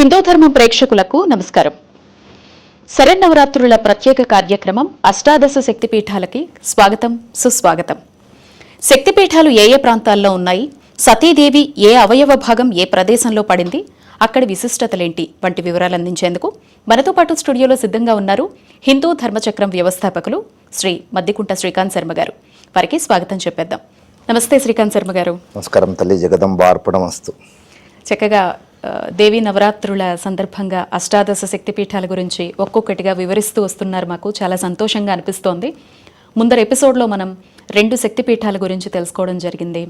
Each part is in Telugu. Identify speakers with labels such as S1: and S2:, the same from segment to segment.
S1: హిందూ ధర్మం ప్రేక్షకులకు నమస్కారం. శరన్నవరాత్రుల ప్రత్యేక కార్యక్రమం అష్టాదశ శక్తిపీఠాలకి స్వాగతం సుస్వాగతం. శక్తిపీఠాలు ఏ ఏ ప్రాంతాల్లో ఉన్నాయి సతీదేవి ఏ అవయవ భాగం ఏ ప్రదేశంలో పడింది అక్కడి విశిష్టతలేంటి వంటి వివరాలు అందించేందుకు మనతో పాటు స్టూడియోలో సిద్ధంగా ఉన్నారు హిందూ ధర్మచక్రం వ్యవస్థాపకులు శ్రీ మద్దికుంట శ్రీకాంత్ శర్మ గారు. వారికి స్వాగతం చెప్పేద్దాం. నమస్తే శ్రీకాంత్ శర్మ గారు.
S2: నమస్కారం తల్లి జగదంబార్పణమస్తు
S1: చక్కగా దేవీ నవరాత్రుల సందర్భంగా అష్టాదశ శక్తిపీఠాల గురించి ఒక్కొక్కటిగా వివరిస్తూ వస్తున్నారు మాకు. చాలా సంతోషంగా అనిపిస్తోంది. ముందర ఎపిసోడ్లో మనం రెండు శక్తిపీఠాల గురించి తెలుసుకోవడం జరిగింది.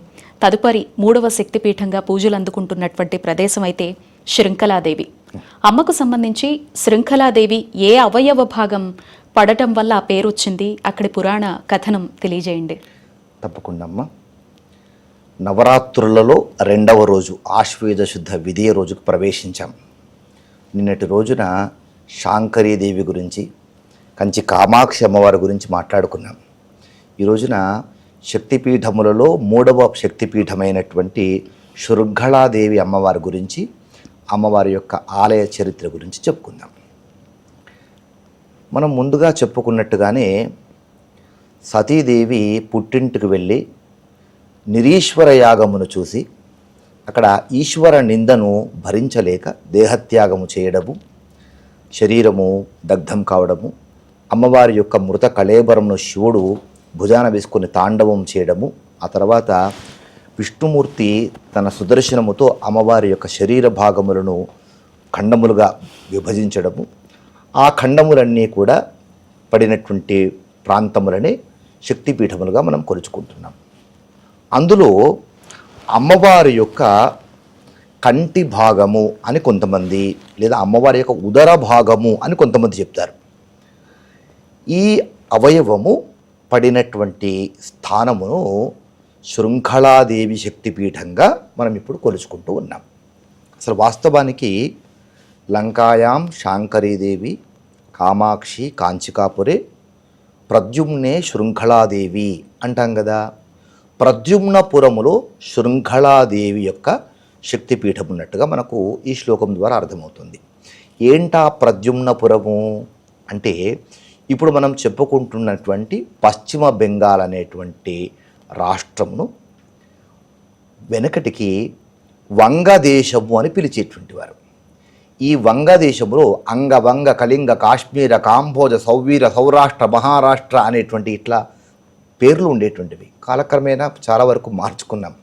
S1: తదుపరి మూడవ శక్తిపీఠంగా పూజలు అందుకుంటున్నటువంటి ప్రదేశం అయితే శృంఖలాదేవి. అమ్మకు సంబంధించి శృంఖలాదేవి ఏ అవయవ భాగం పడటం వల్ల ఆ పేరు వచ్చింది అక్కడి పురాణ కథనం తెలియజేయండి.
S2: తప్పకుండా అమ్మ. నవరాత్రులలో రెండవ రోజు ఆశ్వేద శుద్ధ విధియ రోజుకు ప్రవేశించాం. నిన్నటి రోజున శాంకరీదేవి గురించి కంచి కామాక్షి అమ్మవారి గురించి మాట్లాడుకున్నాం. ఈ రోజున శక్తిపీఠములలో మూడవ శక్తిపీఠమైనటువంటి శృంఖళాదేవి అమ్మవారి గురించి అమ్మవారి యొక్క ఆలయ చరిత్ర గురించి చెప్పుకుందాం. మనం ముందుగా చెప్పుకున్నట్టుగానే సతీదేవి పుట్టింటికి వెళ్ళి నిరీశ్వర యాగమును చూసి అక్కడ ఈశ్వర నిందను భరించలేక దేహత్యాగము చేయడము శరీరము దగ్ధం కావడము అమ్మవారి యొక్క మృత కళేబరమును శివుడు భుజాన వేసుకొని తాండవం చేయడము ఆ తర్వాత విష్ణుమూర్తి తన సుదర్శనముతో అమ్మవారి యొక్క శరీర భాగములను ఖండములుగా విభజించడము. ఆ ఖండములన్నీ కూడా పడినటువంటి ప్రాంతములనే శక్తిపీఠములుగా మనం కొలుచుకుంటున్నాం. అందులో అమ్మవారి యొక్క కంటి భాగము అని కొంతమంది లేదా అమ్మవారి యొక్క ఉదర భాగము అని కొంతమంది చెప్తారు. ఈ అవయవము పడినటువంటి స్థానమును శృంఖళాదేవి శక్తిపీఠంగా మనం ఇప్పుడు కొలుచుకుంటూ ఉన్నాం. అసలు వాస్తవానికి లంకాయాం శాంకరీదేవి కామాక్షి కాంచికాపురే ప్రద్యుమ్నే శృంఖళాదేవి అంటాం కదా. ప్రద్యుమ్నపురములో శృంఖళాదేవి యొక్క శక్తిపీఠం ఉన్నట్టుగా మనకు ఈ శ్లోకం ద్వారా అర్థమవుతుంది. ఏంటా ప్రద్యుమ్నపురము? అంటే ఇప్పుడు మనం చెప్పుకుంటున్నటువంటి పశ్చిమ బెంగాల్ అనేటువంటి రాష్ట్రమును వెనకటికి వంగదేశము అని పిలిచేటువంటి వారు. ఈ వంగదేశంలో అంగవంగ కళింగ కాశ్మీర కాంభోజ సౌవీర సౌరాష్ట్ర మహారాష్ట్ర అనేటువంటి ఇట్లా పేర్లు ఉండేటువంటివి. కాలక్రమేణా చాలా వరకు మార్చుకున్నాం.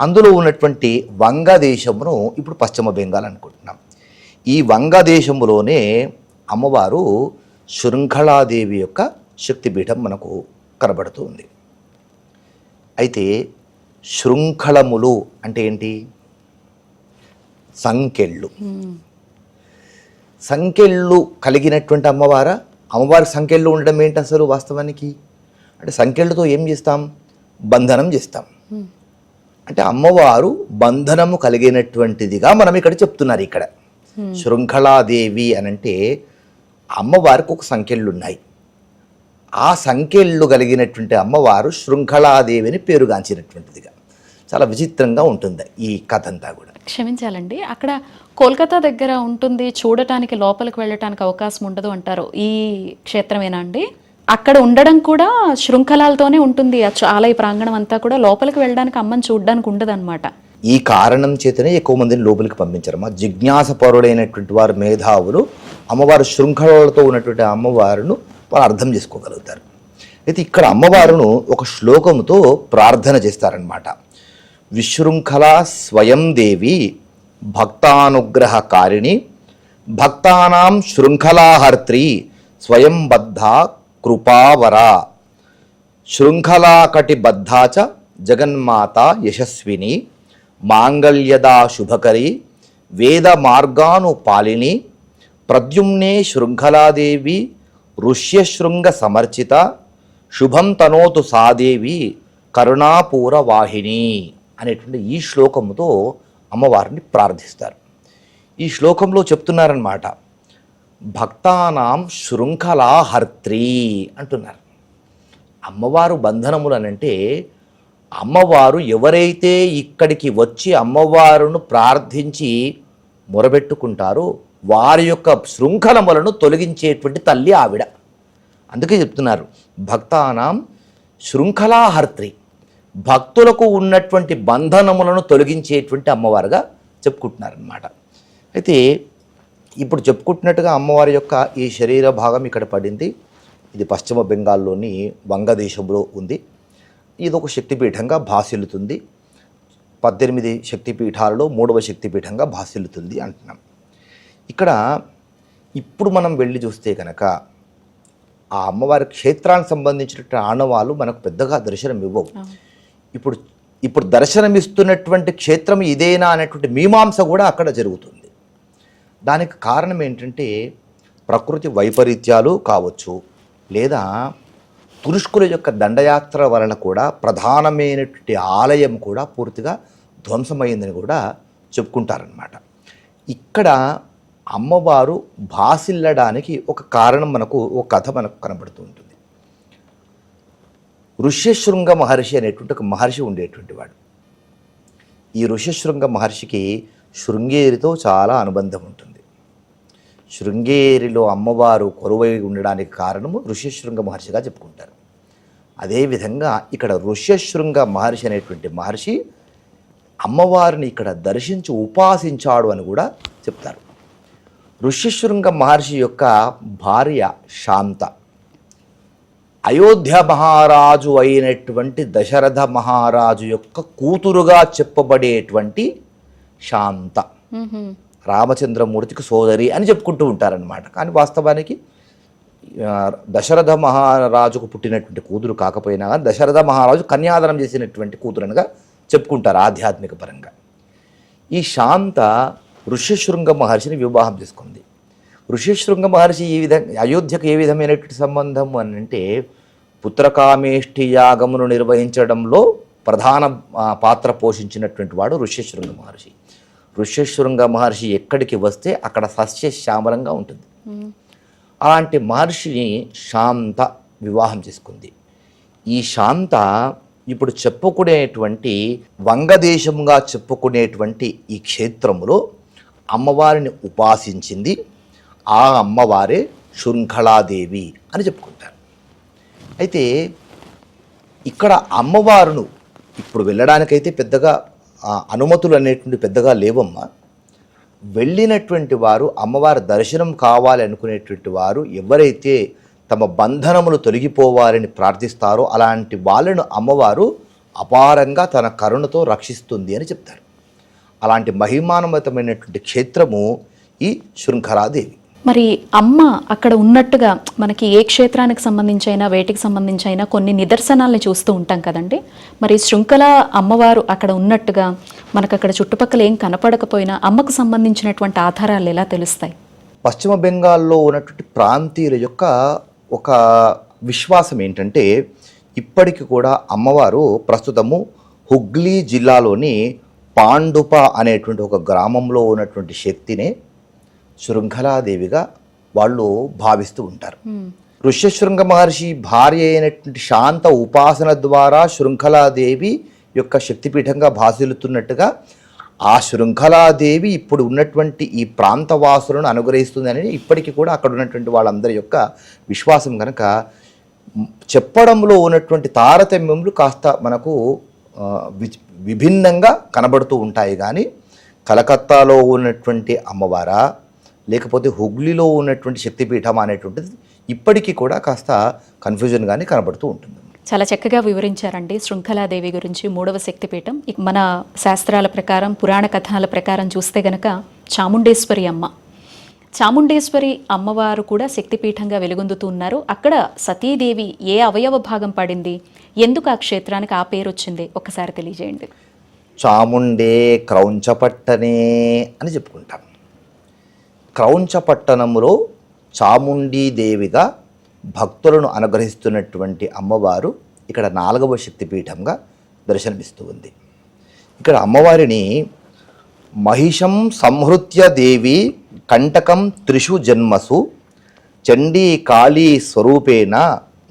S2: అందులో ఉన్నటువంటి వంగదేశమును ఇప్పుడు పశ్చిమ బెంగాల్ అనుకుంటున్నాం. ఈ వంగదేశములోనే అమ్మవారు శృంఖళాదేవి యొక్క శక్తిపీఠం మనకు కనబడుతూ ఉంది అయితే శృంఖలములు అంటే ఏంటి? సంకెళ్ళు. సంకెళ్ళు కలిగినటువంటి అమ్మవారా? అమ్మవారి సంకెళ్ళు ఉండడం ఏంటి అసలు వాస్తవానికి? అంటే సంకెళ్ళతో ఏం చేస్తాం? బంధనం చేస్తాం. అంటే అమ్మవారు బంధనము కలిగినటువంటిదిగా మనం ఇక్కడ చెప్తున్నారు ఇక్కడ. శృంఖలాదేవి అని అంటే అమ్మవారికి ఒక సంఖ్యలు ఉన్నాయి ఆ సంఖ్యలు కలిగినటువంటి అమ్మవారు శృంఖలాదేవి అని పేరుగాంచినటువంటిదిగా చాలా విచిత్రంగా ఉంటుంది ఈ కథ అంతా కూడా.
S1: క్షమించాలండి అక్కడ కోల్కతా దగ్గర ఉంటుంది చూడటానికి లోపలికి వెళ్ళటానికి అవకాశం ఉండదు అంటారు. ఈ క్షేత్రమేనా అండి? అక్కడ ఉండడం కూడా శృంఖలాలతోనే ఉంటుంది. ఆ చ- ఆలయ ప్రాంగణం అంతా కూడా లోపలికి వెళ్ళడానికి అమ్మని చూడడానికి ఉండదు అనమాట
S2: ఈ కారణం చేతనే ఎక్కువ మందిని లోపలికి పంపించారు. మా జిజ్ఞాస వారు మేధావులు అమ్మవారు శృంఖలతో ఉన్నటువంటి అమ్మవారును వారు అర్థం చేసుకోగలుగుతారు. అయితే ఇక్కడ అమ్మవారును ఒక శ్లోకముతో ప్రార్థన చేస్తారనమాట విశృంఖల స్వయం దేవి భక్తానుగ్రహకారిణి భక్తానాం శృంఖలాహర్త్రి స్వయం బద్ధ కృపావర. శృంఖలాకటిబద్ధాచ జగన్మాత యశస్విని మాంగళ్యదా శుభకరి వేద మార్గానుపాలిని ప్రద్యుమ్నే శృంఖలాదేవి ఋష్యశృంగ సమర్చిత శుభం తనోతు సాదేవి కరుణాపూర వాహిని అనేటువంటి ఈ శ్లోకముతో అమ్మవారిని ప్రార్థిస్తారు. ఈ శ్లోకంలో చెప్తున్నారన్నమాట భక్తానాం శృంఖలాహర్త్రి అంటున్నారు. అమ్మవారు బంధనములు అనంటే అమ్మవారు ఎవరైతే ఇక్కడికి వచ్చి అమ్మవారును ప్రార్థించి మొరబెట్టుకుంటారో వారి యొక్క శృంఖలములను తొలగించేటువంటి తల్లి ఆవిడ. అందుకే చెప్తున్నారు భక్తానాం శృంఖలాహర్త్రి. భక్తులకు ఉన్నటువంటి బంధనములను తొలగించేటువంటి అమ్మవారుగా చెప్పుకుంటున్నారనమాట అయితే ఇప్పుడు చెప్పుకుంటున్నట్టుగా అమ్మవారి యొక్క ఈ శరీర భాగం ఇక్కడ పడింది. ఇది పశ్చిమ బెంగాల్లోని వంగదేశంలో ఉంది. ఇది ఒక శక్తిపీఠంగా భాసిల్లుతుంది. పద్దెనిమిది శక్తిపీఠాలలో మూడవ శక్తిపీఠంగా భాసిల్లుతుంది అంటున్నాం. ఇక్కడ ఇప్పుడు మనం వెళ్ళి చూస్తే కనుక ఆ అమ్మవారి క్షేత్రానికి సంబంధించినటువంటి ఆనవాలు మనకు పెద్దగా దర్శనం ఇవ్వవు. ఇప్పుడు ఇప్పుడు దర్శనమిస్తున్నటువంటి క్షేత్రం ఇదేనా అనేటువంటి మీమాంస కూడా అక్కడ జరుగుతుంది. దానికి కారణం ఏంటంటే ప్రకృతి వైపరీత్యాలు కావచ్చు లేదా తురుష్కుల యొక్క దండయాత్ర వలన కూడా ప్రధానమైనటువంటి ఆలయం కూడా పూర్తిగా ధ్వంసమైందని కూడా చెప్పుకుంటారనమాట ఇక్కడ అమ్మవారు భాసిల్లడానికి ఒక కారణం మనకు ఒక కథ మనకు కనబడుతూ ఉంటుంది. ఋష్యశృంగ మహర్షి అనేటువంటి ఒక మహర్షి ఉండేటువంటి వాడు. ఈ ఋష్యశృంగ మహర్షికి శృంగేరితో చాలా అనుబంధం ఉంటుంది. శృంగేరిలో అమ్మవారు కొరువై ఉండడానికి కారణము ఋష్యశృంగ మహర్షిగా చెప్పుకుంటారు. అదేవిధంగా ఇక్కడ ఋష్యశృంగ మహర్షి అనేటువంటి మహర్షి అమ్మవారిని ఇక్కడ దర్శించి ఉపాసించాడు అని కూడా చెప్తారు. ఋష్యశృంగ మహర్షి యొక్క భార్య శాంత అయోధ్య మహారాజు అయినటువంటి దశరథ మహారాజు యొక్క కూతురుగా చెప్పబడేటువంటి శాంత. రామచంద్రమూర్తికి సోదరి అని చెప్పుకుంటూ ఉంటారనమాట కానీ వాస్తవానికి దశరథ మహారాజుకు పుట్టినటువంటి కూతురు కాకపోయినా కానీ దశరథ మహారాజు కన్యాదానం చేసినటువంటి కూతురనగా చెప్పుకుంటారు ఆధ్యాత్మిక పరంగా. ఈ శాంత ఋష్యశృంగ మహర్షిని వివాహం చేసుకుంది. ఋష్యశృంగ మహర్షి ఈ విధంగా అయోధ్యకు ఏ విధమైనటువంటి సంబంధం అని అంటే పుత్రకామేష్టి యాగమును నిర్వహించడంలో ప్రధాన పాత్ర పోషించినటువంటి వాడు ఋష్యశృంగ మహర్షి. ఋష్యశృంగ మహర్షి ఎక్కడికి వస్తే అక్కడ సస్య శ్యామలంగా ఉంటుంది. అలాంటి మహర్షిని శాంత వివాహం చేసుకుంది. ఈ శాంత ఇప్పుడు చెప్పుకునేటువంటి వంగదేశంగా చెప్పుకునేటువంటి ఈ క్షేత్రములో అమ్మవారిని ఉపాసించింది. ఆ అమ్మవారే శృంఖలాదేవి అని చెప్పుకుంటారు. అయితే ఇక్కడ అమ్మవారును ఇప్పుడు వెళ్ళడానికైతే పెద్దగా అనుమతులు అనేటువంటి పెద్దగా లేవమ్మా. వెళ్ళినటువంటి వారు అమ్మవారి దర్శనం కావాలి అనుకునేటువంటి వారు ఎవరైతే తమ బంధనములు తొలగిపోవాలని ప్రార్థిస్తారో అలాంటి వాళ్ళను అమ్మవారు అపారంగా తన కరుణతో రక్షిస్తుంది అని చెప్తారు. అలాంటి మహిమానమతమైనటువంటి క్షేత్రము ఈ శృంఖలాదేవి.
S1: మరి అమ్మ అక్కడ ఉన్నట్టుగా మనకి ఏ క్షేత్రానికి సంబంధించి అయినా వేటికి సంబంధించి అయినా కొన్ని నిదర్శనాల్ని చూస్తూ ఉంటాం కదండి. మరి శృంఖల అమ్మవారు అక్కడ ఉన్నట్టుగా మనకు అక్కడ చుట్టుపక్కల ఏం కనపడకపోయినా అమ్మకు సంబంధించినటువంటి ఆధారాలు ఎలా తెలుస్తాయి?
S2: పశ్చిమ బెంగాల్లో ఉన్నటువంటి ప్రాంతీయుల యొక్క ఒక విశ్వాసం ఏంటంటే ఇప్పటికి కూడా అమ్మవారు ప్రస్తుతము హుగ్లీ జిల్లాలోని పాండుప అనేటువంటి ఒక గ్రామంలో ఉన్నటువంటి శక్తినే శృంఖలాదేవిగా వాళ్ళు భావిస్తూ ఉంటారు. ఋష్యశృంగ మహర్షి భార్య అయినటువంటి శాంత ఉపాసన ద్వారా శృంఖలాదేవి యొక్క శక్తిపీఠంగా భాసిల్లుతున్నట్టుగా ఆ శృంఖలాదేవి ఇప్పుడు ఉన్నటువంటి ఈ ప్రాంతవాసులను అనుగ్రహిస్తుందని ఇప్పటికీ కూడా అక్కడ ఉన్నటువంటి వాళ్ళందరి యొక్క విశ్వాసం కనుక చెప్పడంలో ఉన్నటువంటి తారతమ్యములు కాస్త మనకు విభిన్నంగా కనబడుతూ ఉంటాయి. కానీ కలకత్తాలో ఉన్నటువంటి అమ్మవారా లేకపోతే హుగ్లీలో ఉన్నటువంటి శక్తిపీఠం అనేటువంటిది ఇప్పటికీ కూడా కాస్త కన్ఫ్యూజన్గానే కనబడుతూ ఉంటుంది.
S1: చాలా చక్కగా వివరించారండి. శృంఖలాదేవి గురించి మూడవ శక్తిపీఠం. మన శాస్త్రాల ప్రకారం పురాణ కథనాల ప్రకారం చూస్తే గనక చాముండేశ్వరి అమ్మ. చాముండేశ్వరి అమ్మవారు కూడా శక్తిపీఠంగా వెలుగొందుతూ ఉన్నారు. అక్కడ సతీదేవి ఏ అవయవ భాగం పడింది? ఎందుకు ఆ క్షేత్రానికి ఆ పేరు వచ్చింది? ఒకసారి తెలియజేయండి.
S2: చాముండే క్రౌంచపట్టనే అని చెప్పుకుంటాం. క్రౌంచపట్టణములో చాముండీదేవిగా భక్తులను అనుగ్రహిస్తున్నటువంటి అమ్మవారు ఇక్కడ నాలుగవ శక్తిపీఠంగా దర్శనమిస్తూ ఉంది. ఇక్కడ అమ్మవారిని మహిషం సంహృత్య దేవి కంటకం త్రిషు జన్మసు చండీ కాళీ స్వరూపేణ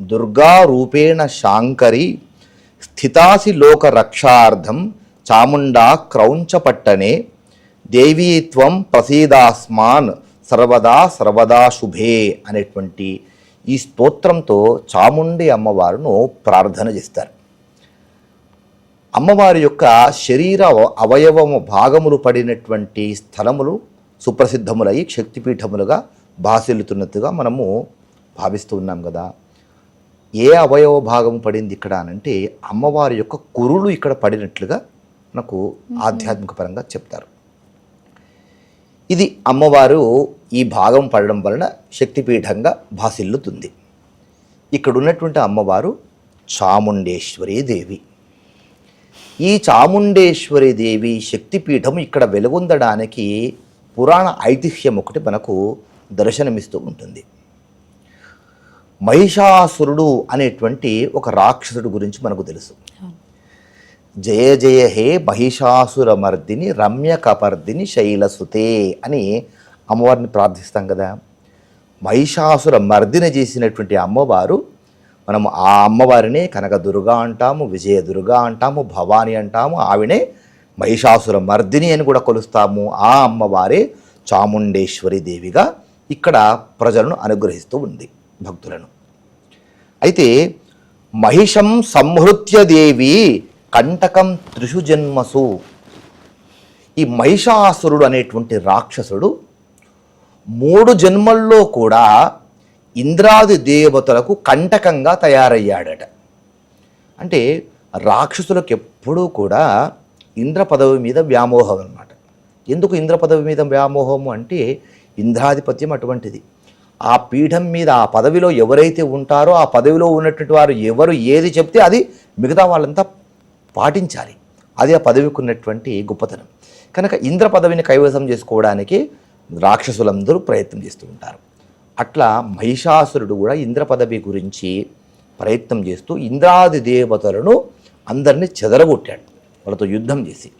S2: దుర్గా రూపేణ శాంకరి స్థితాసి లోక రక్షార్థం చాముండా క్రౌంచపట్టనే దేవీ త్వం ప్రసీదాస్మాన్ సర్వదా సర్వదా శుభే అనేటువంటి ఈ స్తోత్రంతో చాముండి అమ్మవారును ప్రార్థన చేస్తారు. అమ్మవారి యొక్క శరీర అవ- అవయవము భాగములు పడినటువంటి స్థలములు సుప్రసిద్ధములై శక్తిపీఠములుగా భాసిల్లుతున్నట్టుగా మనము భావిస్తూ ఉన్నాం కదా. ఏ అవయవ భాగము పడింది ఇక్కడ అనంటే అమ్మవారి యొక్క కురులు ఇక్కడ పడినట్లుగా మనకు ఆధ్యాత్మిక పరంగా చెప్తారు. ఇది అమ్మవారు ఈ భాగం పడడం వలన శక్తిపీఠంగా భాసిల్లుతుంది. ఇక్కడ ఉన్నటువంటి అమ్మవారు చాముండేశ్వరీ దేవి. ఈ చాముండేశ్వరి దేవి శక్తిపీఠం ఇక్కడ వెలుగొందడానికి పురాణ ఐతిహ్యం ఒకటి మనకు దర్శనమిస్తూ ఉంటుంది. మహిషాసురుడు అనేటువంటి ఒక రాక్షసుడు గురించి మనకు తెలుసు. జయ జయ హే మహిషాసురమర్దిని రమ్య కపర్దిని శైలసుతే అని అమ్మవారిని ప్రార్థిస్తాం కదా. మహిషాసుర మర్దిని చేసినటువంటి అమ్మవారు మనం ఆ అమ్మవారినే కనకదుర్గ అంటాము విజయదుర్గ అంటాము భవాని అంటాము ఆవిడే మహిషాసుర మర్దిని అని కూడా కొలుస్తాము. ఆ అమ్మవారే చాముండేశ్వరి దేవిగా ఇక్కడ ప్రజలను అనుగ్రహిస్తూ ఉంది భక్తులను. అయితే మహిషం సంహృత్య దేవి కంటకం త్రిషు జన్మసు ఈ మహిషాసురుడు అనేటువంటి రాక్షసుడు మూడు జన్మల్లో కూడా ఇంద్రాది దేవతలకు కంటకంగా తయారయ్యాడట. అంటే రాక్షసులకు ఎప్పుడూ కూడా ఇంద్ర పదవి మీద వ్యామోహం అనమాట ఎందుకు ఇంద్ర పదవి మీద వ్యామోహము అంటే ఇంద్రాధిపత్యం అటువంటిది. ఆ పీఠం మీద ఆ పదవిలో ఎవరైతే ఉంటారో ఆ పదవిలో ఉన్నటువంటి వారు ఎవరు ఏది చెప్తే అది మిగతా వాళ్ళంతా పాటించాలి. అది ఆ పదవికి ఉన్నటువంటి గొప్పతనం. కనుక ఇంద్ర పదవిని కైవసం చేసుకోవడానికి రాక్షసులందరూ ప్రయత్నం చేస్తూ ఉంటారు. అట్లా మహిషాసురుడు కూడా ఇంద్ర పదవి గురించి ప్రయత్నం చేస్తూ ఇంద్రాది దేవతలను అందరినీ చెదరగొట్టాడు. వాళ్ళతో యుద్ధం చేసి.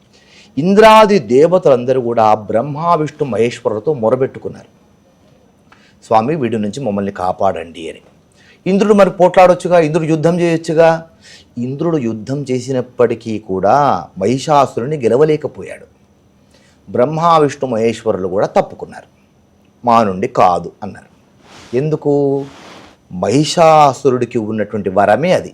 S2: ఇంద్రాది దేవతలందరూ కూడా బ్రహ్మ విష్ణు మహేశ్వరులతో మొరబెట్టుకున్నారు. స్వామి వీడి నుంచి మమ్మల్ని కాపాడండి అని. ఇంద్రుడు మరి పోట్లాడొచ్చుగా ఇంద్రుడు యుద్ధం చేయొచ్చుగా? ఇంద్రుడు యుద్ధం చేసినప్పటికీ కూడా మహిషాసురుని గెలవలేకపోయాడు. బ్రహ్మ విష్ణు మహేశ్వరులు కూడా తప్పుకున్నారు. మా నుండి కాదు అన్నారు. ఎందుకు? మహిషాసురుడికి ఉన్నటువంటి వరమే అది.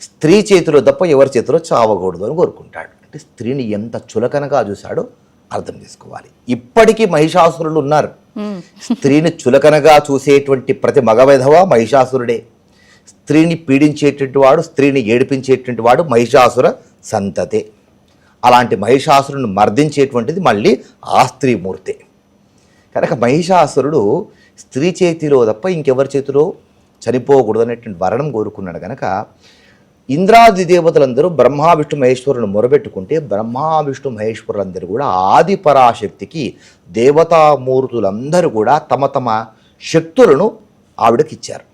S2: స్త్రీ చేతిలో తప్ప ఎవరి చేతిలో చావకూడదు అని కోరుకుంటాడు. అంటే స్త్రీని ఎంత చులకనగా చూశాడో అర్థం చేసుకోవాలి. ఇప్పటికీ మహిషాసురులు ఉన్నారు. స్త్రీని చులకనగా చూసేటువంటి ప్రతి మగవెధవ మహిషాసురుడే. స్త్రీని పీడించేటువంటి వాడు స్త్రీని ఏడిపించేటువంటి వాడు మహిషాసుర సంతతే. అలాంటి మహిషాసురుని మర్దించేటువంటిది మళ్ళీ ఆ స్త్రీమూర్తే కనుక మహిషాసురుడు స్త్రీ చేతిలో తప్ప ఇంకెవరి చేతిలో చనిపోకూడదు అనేటువంటి వరణం కోరుకున్నాడు కనుక ఇంద్రాది దేవతలందరూ బ్రహ్మ విష్ణు మహేశ్వరుని మొరబెట్టుకుంటే బ్రహ్మ విష్ణు మహేశ్వరులందరూ కూడా ఆది పరాశక్తికి దేవతామూర్తులందరూ కూడా తమ తమ శక్తులను ఆవిడకి ఇచ్చారు.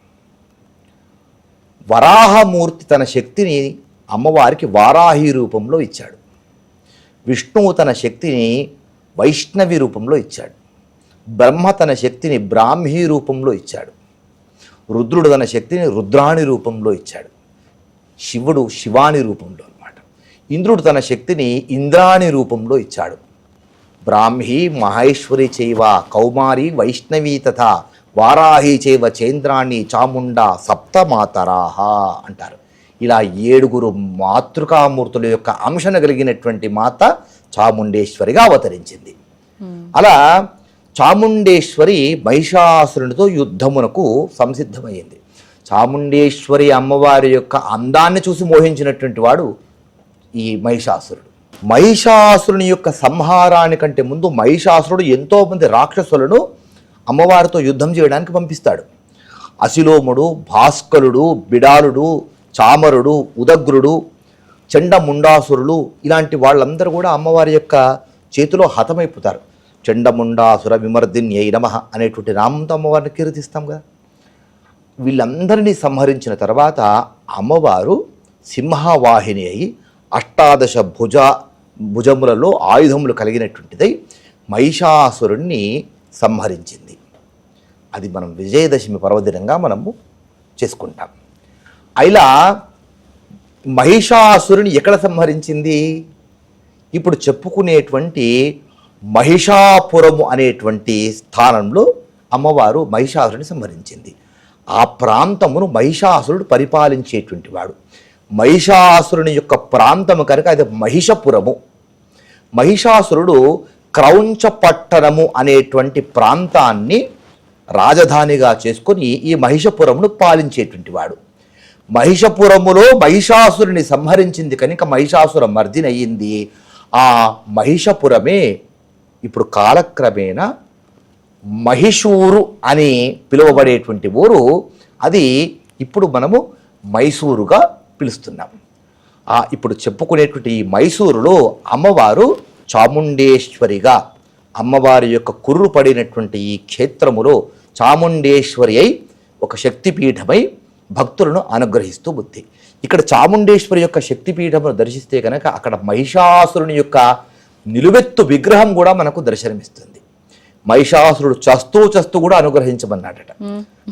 S2: వరాహమూర్తి తన శక్తిని అమ్మవారికి వారాహి రూపంలో ఇచ్చాడు. విష్ణువు తన శక్తిని వైష్ణవి రూపంలో ఇచ్చాడు. బ్రహ్మ తన శక్తిని బ్రాహ్మీ రూపంలో ఇచ్చాడు. రుద్రుడు తన శక్తిని రుద్రాణి రూపంలో ఇచ్చాడు. శివుడు శివాని రూపంలో అన్నమాట. ఇంద్రుడు తన శక్తిని ఇంద్రాణి రూపంలో ఇచ్చాడు. బ్రాహ్మీ మహేశ్వరి చైవ కౌమారి వైష్ణవీ తథా వారాహి చైవ చైంద్రాణి చాముండా సప్తమాతరాహ అంటారు. ఇలా ఏడుగురు మాతృకామూర్తుల యొక్క అంశన కలిగినటువంటి మాత చాముండేశ్వరిగా అవతరించింది. అలా చాముండేశ్వరి మహిషాసురునితో యుద్ధమునకు సంసిద్ధమైంది. చాముండేశ్వరి అమ్మవారి యొక్క అందాన్ని చూసి మోహించినటువంటి వాడు ఈ మహిషాసురుడు. మహిషాసురుని యొక్క సంహారానికంటే ముందు మహిషాసురుడు ఎంతోమంది రాక్షసులను అమ్మవారితో యుద్ధం చేయడానికి పంపిస్తాడు. అశిలోముడు భాస్కరుడు బిడాలుడు చామరుడు ఉదగ్రుడు చండముండాసురులు ఇలాంటి వాళ్ళందరూ కూడా అమ్మవారి యొక్క చేతిలో హతమైపోతారు. చండముండాసుర విమర్దిన్యై నమ అనేటువంటి నామంతో అమ్మవారిని కీర్తిస్తాం కదా. వీళ్ళందరినీ సంహరించిన తర్వాత అమ్మవారు సింహవాహిని అయి అష్టాదశ భుజ భుజములలో ఆయుధములు కలిగినటువంటిదై మహిషాసురుణ్ణి సంహరించింది. అది మనం విజయదశమి పర్వదినంగా మనము చేసుకుంటాం. ఇలా మహిషాసురుని ఎక్కడ సంహరించింది? ఇప్పుడు చెప్పుకునేటువంటి మహిషాపురము అనేటువంటి స్థానంలో అమ్మవారు మహిషాసురుని సంహరించింది. ఆ ప్రాంతమును మహిషాసురుడు పరిపాలించేటువంటి వాడు. మహిషాసురుని యొక్క ప్రాంతము కనుక అది మహిషపురము. మహిషాసురుడు క్రౌంచపట్టణము అనేటువంటి ప్రాంతాన్ని రాజధానిగా చేసుకొని ఈ మహిషపురమును పాలించేటువంటి వాడు. మహిషపురములో మహిషాసురుని సంహరించింది కనుక మహిషాసుర మర్దినయ్యింది. ఆ మహిషపురమే ఇప్పుడు కాలక్రమేణా మహిషూరు అని పిలువబడేటువంటి ఊరు అది ఇప్పుడు మనము మైసూరుగా పిలుస్తున్నాం. ఇప్పుడు చెప్పుకునేటువంటి ఈ మైసూరులో అమ్మవారు చాముండేశ్వరిగా అమ్మవారి యొక్క కుర్రు పడినటువంటి ఈ క్షేత్రములో చాముండేశ్వరి అయి ఒక శక్తిపీఠమై భక్తులను అనుగ్రహిస్తూ బుద్ధి ఇక్కడ చాముండేశ్వరి యొక్క శక్తిపీఠమును దర్శిస్తే కనుక అక్కడ మహిషాసురుని యొక్క నిలువెత్తు విగ్రహం కూడా మనకు దర్శనమిస్తుంది. మహిషాసురుడు చస్తూ చస్తూ కూడా అనుగ్రహించమన్నాడట.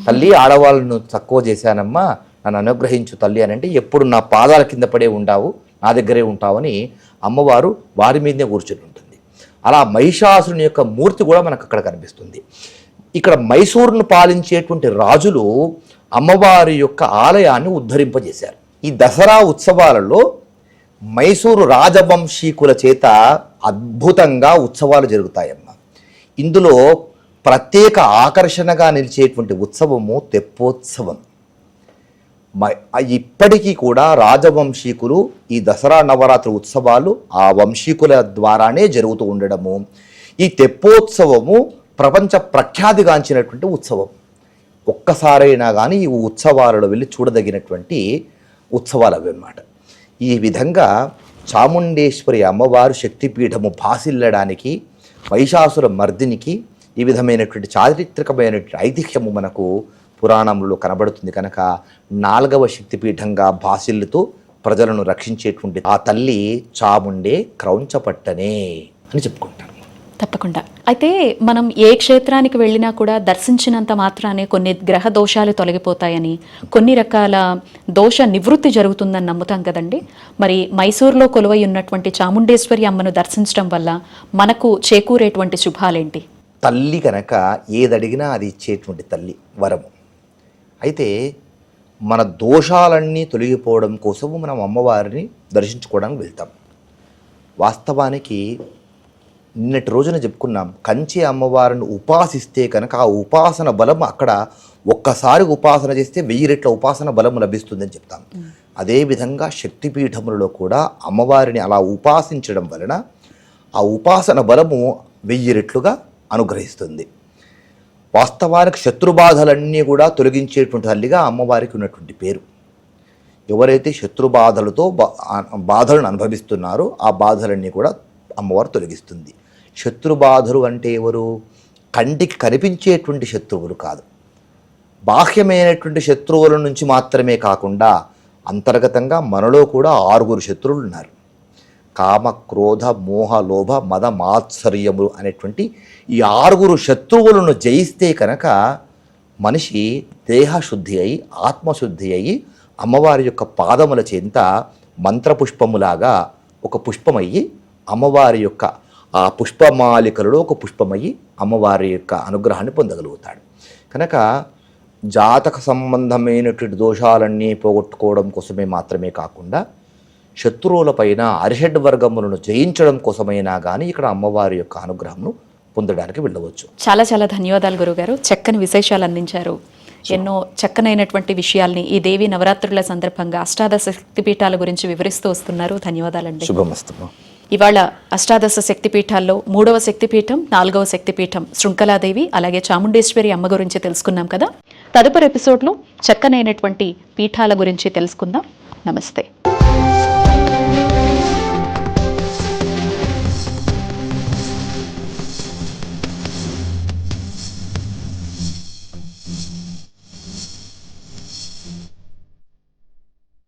S2: తల్లి ఆడవాళ్ళను తక్కువ చేశానమ్మా నన్ను అనుగ్రహించు తల్లి అని అంటే ఎప్పుడు నా పాదాల కింద పడే ఉండావు నా దగ్గరే ఉంటావని అమ్మవారు వారి మీదనే కూర్చుని ఉంటుంది అలా మహిషాసురుని యొక్క మూర్తి కూడా మనకు అక్కడ కనిపిస్తుంది. ఇక్కడ మైసూరును పాలించేటువంటి రాజులు అమ్మవారి యొక్క ఆలయాన్ని ఉద్ధరింపజేశారు. ఈ దసరా ఉత్సవాలలో మైసూరు రాజవంశీకుల చేత అద్భుతంగా ఉత్సవాలు జరుగుతాయమ్మ. ఇందులో ప్రత్యేక ఆకర్షణగా నిలిచేటువంటి ఉత్సవము తెప్పోత్సవం. ఇప్పటికీ కూడా రాజవంశీకులు ఈ దసరా నవరాత్రి ఉత్సవాలు ఆ వంశీకుల ద్వారానే జరుగుతూ ఉండడము. ఈ తెప్పోత్సవము ప్రపంచ ప్రఖ్యాతిగాంచినటువంటి ఉత్సవం. ఒక్కసారైనా కానీ ఈ ఉత్సవాలలో వెళ్ళి చూడదగినటువంటి ఉత్సవాలు అవి అన్నమాట ఈ విధంగా చాముండేశ్వరి అమ్మవారు శక్తిపీఠము భాసిల్లడానికి వైశాసుర మర్దినికి ఈ విధమైనటువంటి చారిత్రకమైనటువంటి ఐతిహ్యము మనకు పురాణంలో కనబడుతుంది కనుక నాలుగవ శక్తిపీఠంగా భాసిల్లుతూ ప్రజలను రక్షించేటువంటి ఆ తల్లి చాముండే క్రౌంచపట్టనే అని చెప్పుకుంటారు
S1: తప్పకుండా. అయితే మనం ఏ క్షేత్రానికి వెళ్ళినా కూడా దర్శించినంత మాత్రానే కొన్ని గ్రహ దోషాలు తొలగిపోతాయని కొన్ని రకాల దోష నివృత్తి జరుగుతుందని నమ్ముతాం కదండి. మరి మైసూర్లో కొలువై ఉన్నటువంటి చాముండేశ్వరి అమ్మను దర్శించడం వల్ల మనకు చేకూరేటువంటి శుభాలేంటి?
S2: తల్లి కనుక ఏదడిగినా అది ఇచ్చేటువంటి తల్లి వరము. అయితే మన దోషాలన్నీ తొలగిపోవడం కోసము మనం అమ్మవారిని దర్శించుకోవడానికి వెళ్తాం. వాస్తవానికి నిన్నటి రోజున చెప్పుకున్నాం కంచి అమ్మవారిని ఉపాసిస్తే కనుక ఆ ఉపాసన బలం అక్కడ ఒక్కసారి ఉపాసన చేస్తే వెయ్యి రెట్ల ఉపాసన బలం లభిస్తుందని చెప్తాం. అదేవిధంగా శక్తిపీఠములలో కూడా అమ్మవారిని అలా ఉపాసించడం వలన ఆ ఉపాసన బలము వెయ్యి రెట్లుగా అనుగ్రహిస్తుంది. వాస్తవానికి శత్రుబాధలన్నీ కూడా తొలగించేటువంటి తల్లిగా అమ్మవారికి ఉన్నటువంటి పేరు. ఎవరైతే శత్రుబాధలతో బాధలను అనుభవిస్తున్నారో ఆ బాధలన్నీ కూడా అమ్మవారు తొలగిస్తుంది. శత్రుబాధలు అంటే ఎవరు? కంటికి కనిపించేటువంటి శత్రువులు కాదు. బాహ్యమైనటువంటి శత్రువుల నుంచి మాత్రమే కాకుండా అంతర్గతంగా మనలో కూడా ఆరుగురు శత్రువులు ఉన్నారు కామ క్రోధ మోహ లోభ మద మాత్సర్యములు అనేటువంటి ఈ ఆరుగురు శత్రువులను జయిస్తే కనుక మనిషి దేహశుద్ధి అయి ఆత్మశుద్ధి అయి అమ్మవారి యొక్క పాదముల చెంత మంత్రపుష్పములాగా ఒక పుష్పమయ్యి అమ్మవారి యొక్క ఆ పుష్పమాలికలలో ఒక పుష్పమయ్యి అమ్మవారి యొక్క అనుగ్రహాన్ని పొందగలుగుతాడు. కనుక జాతక సంబంధమైనటువంటి దోషాలన్నీ పోగొట్టుకోవడం కోసమే మాత్రమే కాకుండా శత్రువులపైన అరిషడ్ వర్గములను జయించడం కోసమైనా కానీ ఇక్కడ అమ్మవారి యొక్క అనుగ్రహంను పొందడానికి వెళ్ళవచ్చు.
S1: చాలా చాలా ధన్యవాదాలు గురుగారు. చక్కని విశేషాలు అందించారు. ఎన్నో చక్కనైనటువంటి విషయాల్ని ఈ దేవి నవరాత్రుల సందర్భంగా అష్టాదశ శక్తిపీఠాల గురించి వివరిస్తూ వస్తున్నారు. ధన్యవాదాలండి.
S2: శుభమస్తు.
S1: ఇవాళ అష్టాదశ శక్తిపీఠాల్లో మూడవ శక్తిపీఠం నాలుగవ శక్తిపీఠం శృంఖలాదేవి అలాగే చాముండేశ్వరి అమ్మ గురించి తెలుసుకున్నాం కదా. తదుపరి ఎపిసోడ్లో చక్కనైనటువంటి పీఠాల గురించి తెలుసుకుందాం. నమస్తే.